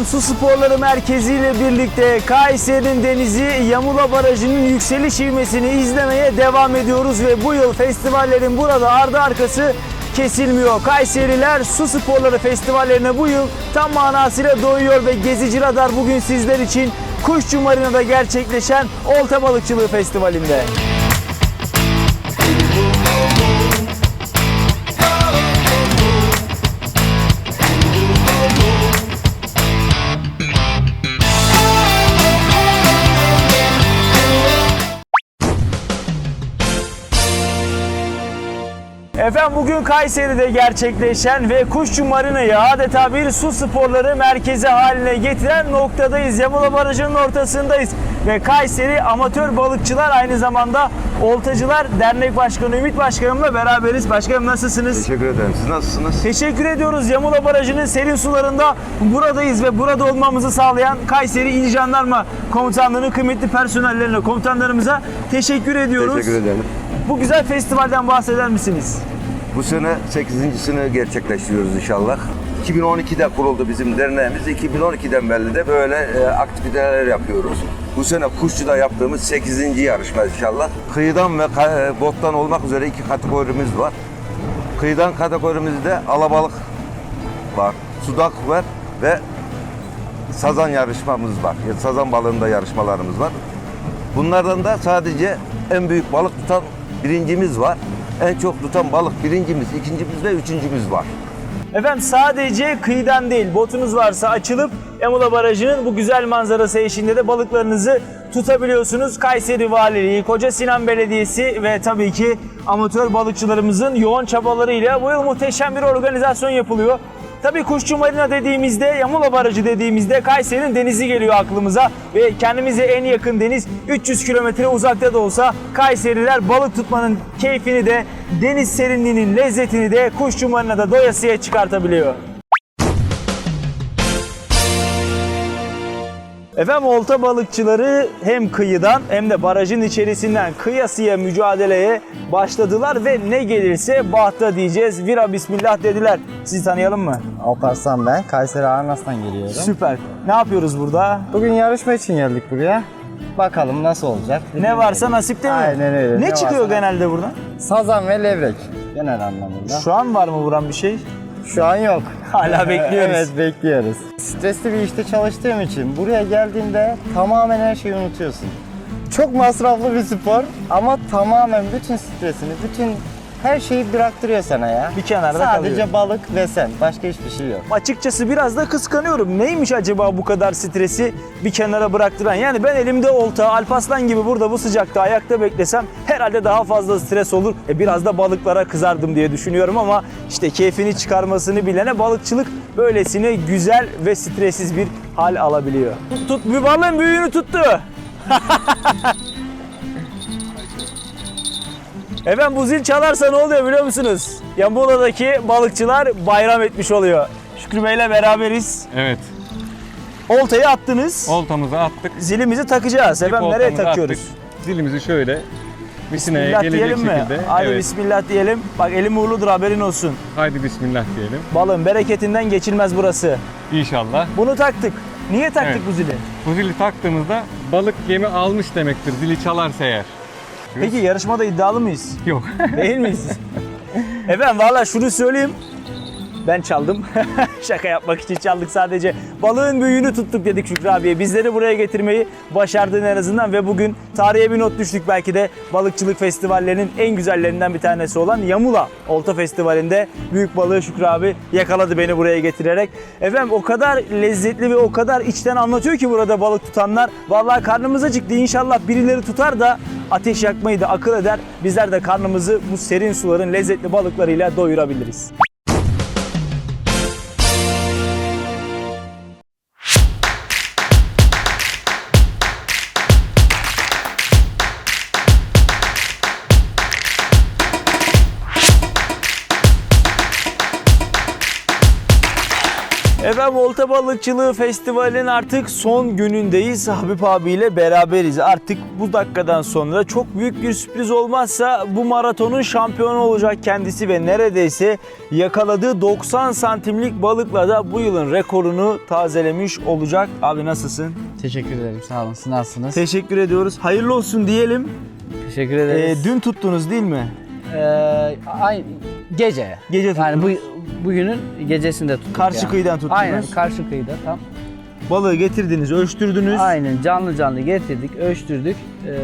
Efendim Su Sporları Merkezi ile birlikte Kayseri'nin denizi Yamula Barajı'nın yükseliş ivmesini izlemeye devam ediyoruz ve bu yıl festivallerin burada ardı arkası kesilmiyor. Kayseriler Su Sporları Festivallerine bu yıl tam manasıyla doyuyor ve Gezici Radar bugün sizler için Kuşçu Marina'da gerçekleşen Olta Balıkçılığı Festivali'nde. Efendim bugün Kayseri'de gerçekleşen ve Kuşçu Marina'yı adeta bir su sporları merkezi haline getiren noktadayız. Yamula Barajı'nın ortasındayız. Ve Kayseri Amatör Balıkçılar aynı zamanda Oltacılar Dernek Başkanı Ümit Başkanımla beraberiz. Başkanım nasılsınız? Teşekkür ederim. Siz nasılsınız? Teşekkür ediyoruz. Yamula Barajı'nın serin sularında buradayız ve burada olmamızı sağlayan Kayseri İl Jandarma Komutanlığı'nın kıymetli personellerine, komutanlarımıza teşekkür ediyoruz. Teşekkür ederim. Bu güzel festivalden bahseder misiniz? Bu sene 8.sini gerçekleştiriyoruz inşallah. 2012'de kuruldu bizim derneğimiz. 2012'den beri de böyle e, aktiviteler yapıyoruz. Bu sene Kuşçu'da yaptığımız 8. yarışma inşallah. Kıyıdan ve e, bottan olmak üzere iki kategorimiz var. Kıyıdan kategorimizde alabalık var, sudak var ve sazan yarışmamız var. Yani sazan balığında yarışmalarımız var. Bunlardan da sadece en büyük balık tutan birincimiz var. En çok tutan balık birincimiz, ikincimiz ve üçüncümüz var. Efendim sadece kıyıdan değil botunuz varsa açılıp Emula Barajı'nın bu güzel manzarası eşliğinde de balıklarınızı tutabiliyorsunuz. Kayseri Valiliği, Koca Sinan Belediyesi ve tabii ki amatör balıkçılarımızın yoğun çabalarıyla bu yıl muhteşem bir organizasyon yapılıyor. Tabii Kuşçu Marina dediğimizde, Yamula Barajı dediğimizde Kayseri'nin denizi geliyor aklımıza ve kendimize en yakın deniz 300 kilometre uzakta da olsa Kayseriler balık tutmanın keyfini de deniz serinliğinin lezzetini de Kuşçu Marina'da doyasıya çıkartabiliyor. Efendim olta balıkçıları hem kıyıdan hem de barajın içerisinden kıyasıya mücadeleye başladılar ve ne gelirse bahta diyeceğiz. Vira bismillah dediler. Sizi tanıyalım mı? Alparslan ben. Kayseri Arnas'tan geliyorum. Süper. Ne yapıyoruz burada? Bugün yarışma için geldik buraya. Bakalım nasıl olacak. Ne varsa nasipte mi? Aynen öyle. Ne, Ne çıkıyor genelde buradan? Sazan ve levrek genel anlamda. Şu an var mı vuran bir şey? Şu an yok. Hala bekliyoruz. evet bekliyoruz. Stresli bir işte çalıştığım için buraya geldiğinde tamamen her şeyi unutuyorsun. Çok masraflı bir spor ama tamamen bütün stresini, bütün her şeyi bıraktırıyor sana ya. Bir kenarda Sadece kalıyor. balık ve sen. Başka hiçbir şey yok. Açıkçası biraz da kıskanıyorum. Neymiş acaba bu kadar stresi bir kenara bıraktıran? Yani ben elimde olta, Alpaslan gibi burada bu sıcakta ayakta beklesem herhalde daha fazla stres olur. E biraz da balıklara kızardım diye düşünüyorum ama işte keyfini çıkarmasını bilene balıkçılık böylesine güzel ve stressiz bir hal alabiliyor. Tut, bir balığın büyüğünü tuttu. Efendim bu zil çalarsa ne oluyor biliyor musunuz? Yambula'daki balıkçılar bayram etmiş oluyor. Şükrü Bey'le beraberiz. Evet. Oltayı attınız. Oltamızı attık. Zilimizi takacağız. Efendim nereye Oltamızı takıyoruz? attık. Zilimizi şöyle misineye Bismillah gelecek diyelim mi? şekilde. Hadi evet. bismillah diyelim. Bak elim uğurludur haberin olsun. Haydi bismillah diyelim. Balın bereketinden geçilmez burası. İnşallah. Bunu taktık. Niye taktık Evet. bu zili? Bu zili taktığımızda balık yemi almış demektir. Zili çalarsa eğer. Peki yarışmada iddialı mıyız? Yok. Değil miyiz? Efendim valla şunu söyleyeyim. Ben çaldım. Şaka yapmak için çaldık sadece. Balığın büyüğünü tuttuk dedik Şükrü abiye. Bizleri buraya getirmeyi başardın en azından ve bugün tarihe bir not düştük belki de balıkçılık festivallerinin en güzellerinden bir tanesi olan Yamula Olta Festivali'nde büyük balığı Şükrü abi yakaladı beni buraya getirerek. Efendim o kadar lezzetli ve o kadar içten anlatıyor ki burada balık tutanlar. Vallahi karnımız acıktı inşallah birileri tutar da ateş yakmayı da akıl eder. Bizler de karnımızı bu serin suların lezzetli balıklarıyla doyurabiliriz. Efendim Olta Balıkçılığı Festivali'nin artık son günündeyiz. Habib abiyle beraberiz. Artık bu dakikadan sonra çok büyük bir sürpriz olmazsa bu maratonun şampiyonu olacak kendisi ve neredeyse yakaladığı 90 santimlik balıkla da bu yılın rekorunu tazelemiş olacak. Abi nasılsın? Teşekkür ederim. Sağ olun. Siz nasılsınız? Teşekkür ediyoruz. Hayırlı olsun diyelim. Teşekkür Ee, ederiz. dün tuttunuz değil mi? Ee, aynı gece. Gece Yani bu tuttunuz. Bugünün gecesinde tuttuk. Karşı yani. kıyıdan tuttunuz. Aynen karşı kıyıda tam. Balığı getirdiniz, ölçtürdünüz. Aynen canlı canlı getirdik, ölçtürdük. Ee,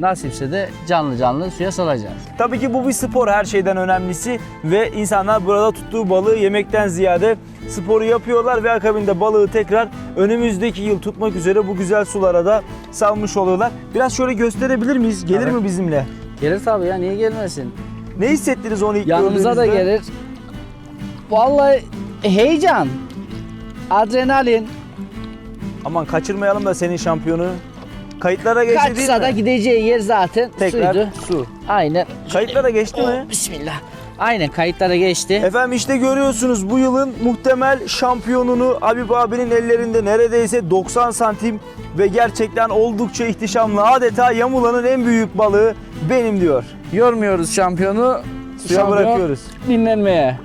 nasipse de canlı canlı suya salacağız. Tabii ki bu bir spor her şeyden önemlisi ve insanlar burada tuttuğu balığı yemekten ziyade sporu yapıyorlar ve akabinde balığı tekrar önümüzdeki yıl tutmak üzere bu güzel sulara da salmış oluyorlar. Biraz şöyle gösterebilir miyiz? Gelir Tabii. mi bizimle? Gelir tabii ya niye gelmesin? Ne hissettiniz onu ilk Yanımıza da gelir. Vallahi heyecan, adrenalin, Aman kaçırmayalım da senin şampiyonu. Kayıtlara geçti değil kaçsa da mi? gideceği yer zaten Tekrar suydu. su. Aynen. Kayıtlara geçti mi? Oh, bismillah. Aynen kayıtlara geçti. Efendim işte görüyorsunuz bu yılın muhtemel şampiyonunu Habib abinin ellerinde neredeyse 90 santim ve gerçekten oldukça ihtişamlı adeta Yamula'nın en büyük balığı benim diyor. Yormuyoruz şampiyonu. Suya şampiyon bırakıyoruz. Dinlenmeye.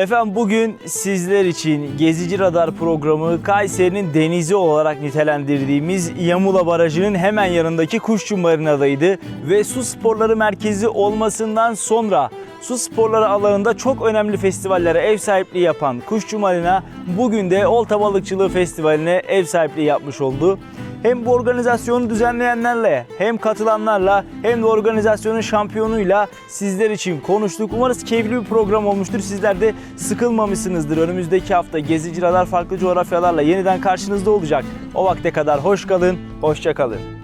Efendim bugün sizler için Gezici Radar programı Kayseri'nin denizi olarak nitelendirdiğimiz Yamula Barajı'nın hemen yanındaki Kuşçu Marina'daydı ve su sporları merkezi olmasından sonra su sporları alanında çok önemli festivallere ev sahipliği yapan Kuşçu Marina bugün de Olta Balıkçılığı Festivali'ne ev sahipliği yapmış oldu. Hem bu organizasyonu düzenleyenlerle hem katılanlarla hem de organizasyonun şampiyonuyla sizler için konuştuk. Umarız keyifli bir program olmuştur. Sizler de sıkılmamışsınızdır. Önümüzdeki hafta Gezici Radar farklı coğrafyalarla yeniden karşınızda olacak. O vakte kadar hoş kalın, hoşça kalın.